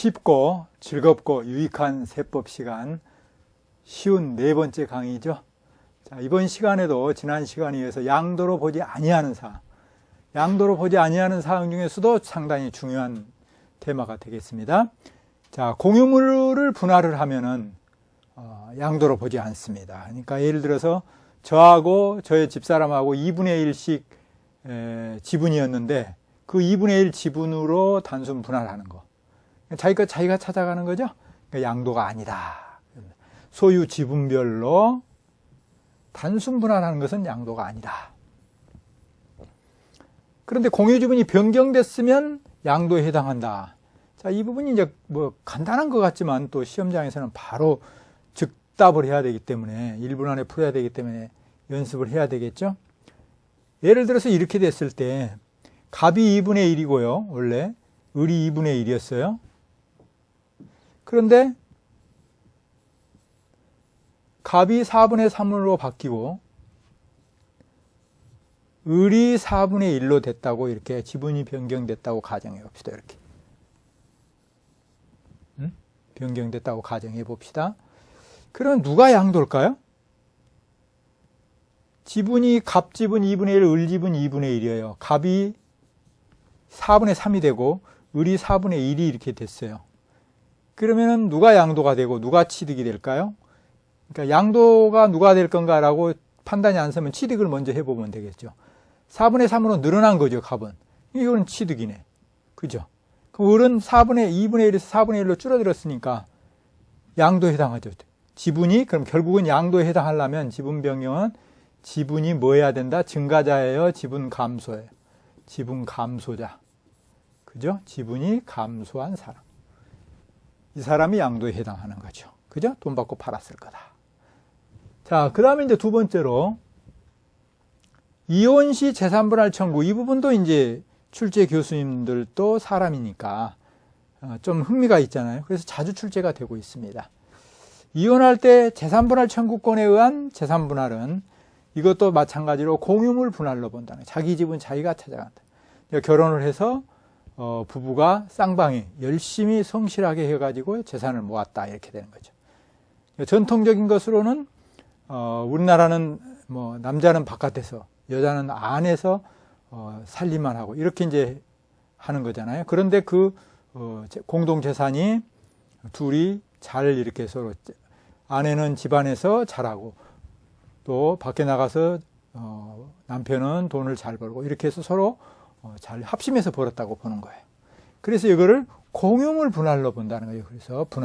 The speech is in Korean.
쉽고 즐겁고 유익한 세법 시간 쉬운 네 번째 강의죠. 자, 이번 시간에도 지난 시간에 이어서 양도로 보지 아니하는 사항, 양도로 보지 아니하는 사항 중에서도 상당히 중요한 테마가 되겠습니다. 자, 공유물을 분할을 하면은 어, 양도로 보지 않습니다. 그러니까 예를 들어서 저하고 저의 집사람하고 2분의 1씩 에, 지분이었는데 그 2분의 1 지분으로 단순 분할하는 거. 자기 가 자기가 찾아가는 거죠. 그러니까 양도가 아니다. 소유 지분별로 단순 분할하는 것은 양도가 아니다. 그런데 공유 지분이 변경됐으면 양도에 해당한다. 자, 이 부분이 이제 뭐 간단한 것 같지만 또 시험장에서는 바로 즉답을 해야 되기 때문에 1분 안에 풀어야 되기 때문에 연습을 해야 되겠죠. 예를 들어서 이렇게 됐을 때 갑이 2분의 1이고요. 원래 을이 2분의 1이었어요. 그런데 갑이 4분의 3으로 바뀌고 을이 4분의 1로 됐다고 이렇게 지분이 변경됐다고 가정해 봅시다. 이렇게. 음? 변경됐다고 가정해 봅시다. 그러면 누가 양도일까요? 지분이 갑 지분 2분의 1, 을 지분 2분의 1이에요. 갑이 4분의 3이 되고 을이 4분의 1이 이렇게 됐어요. 그러면은 누가 양도가 되고 누가 취득이 될까요? 그러니까 양도가 누가 될 건가라고 판단이 안 서면 취득을 먼저 해보면 되겠죠. 4분의 3으로 늘어난 거죠, 갑은. 이거는 취득이네. 그죠? 그럼 을은 4분의 2분의 1에서 4분의 1로 줄어들었으니까 양도에 해당하죠. 지분이 그럼 결국은 양도에 해당하려면 지분 변경은 지분이 뭐 해야 된다? 증가자예요, 지분 감소예요. 지분 감소자. 그죠? 지분이 감소한 사람. 이 사람이 양도에 해당하는 거죠. 그죠? 돈 받고 팔았을 거다. 자, 그 다음에 이제 두 번째로, 이혼 시 재산분할 청구. 이 부분도 이제 출제 교수님들도 사람이니까 어, 좀 흥미가 있잖아요. 그래서 자주 출제가 되고 있습니다. 이혼할 때 재산분할 청구권에 의한 재산분할은 이것도 마찬가지로 공유물 분할로 본다는 거예요. 자기 집은 자기가 찾아간다. 결혼을 해서 어, 부부가 쌍방이 열심히 성실하게 해가지고 재산을 모았다 이렇게 되는 거죠. 전통적인 것으로는 어, 우리나라는 뭐 남자는 바깥에서 여자는 안에서 어, 살림만 하고 이렇게 이제 하는 거잖아요. 그런데 그 어, 공동 재산이 둘이 잘 이렇게 서로 아내는 집안에서 잘하고 또 밖에 나가서 어, 남편은 돈을 잘 벌고 이렇게 해서 서로 어, 잘 합심해서 벌었다고 보는 거예요. 그래서 이거를 공용을 분할로 본다는 거예요. 그래서 분할